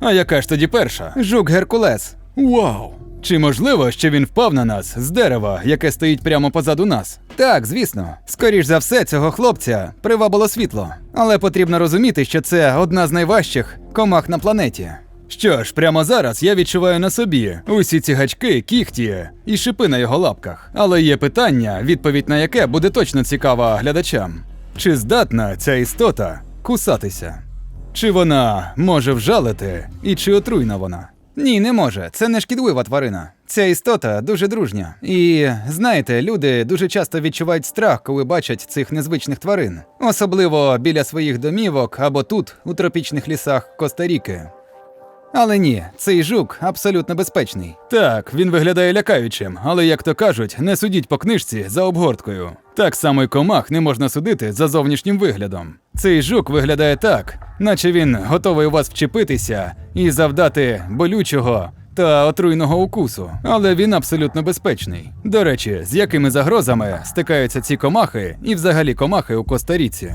А яка ж тоді перша? Жук Геркулес. Вау! Чи можливо, що він впав на нас з дерева, яке стоїть прямо позаду нас? Так, звісно. Скоріш за все, цього хлопця привабило світло. Але потрібно розуміти, що це одна з найважчих комах на планеті. Що ж, прямо зараз я відчуваю на собі усі ці гачки, кіхті і шипи на його лапках. Але є питання, відповідь на яке буде точно цікава глядачам. Чи здатна ця істота кусатися? Чи вона може вжалити, і чи отруйна вона? Ні, не може. Це не шкідлива тварина. Ця істота дуже дружня. І знаєте, люди дуже часто відчувають страх, коли бачать цих незвичних тварин, особливо біля своїх домівок або тут, у тропічних лісах Коста-Ріки. Але ні, цей жук абсолютно безпечний. Так, він виглядає лякаючим, але як то кажуть, не судіть по книжці за обгорткою. Так само й комах не можна судити за зовнішнім виглядом. Цей жук виглядає так, наче він готовий у вас вчепитися і завдати болючого та отруйного укусу, але він абсолютно безпечний. До речі, з якими загрозами стикаються ці комахи і взагалі комахи у Коста-Ріці?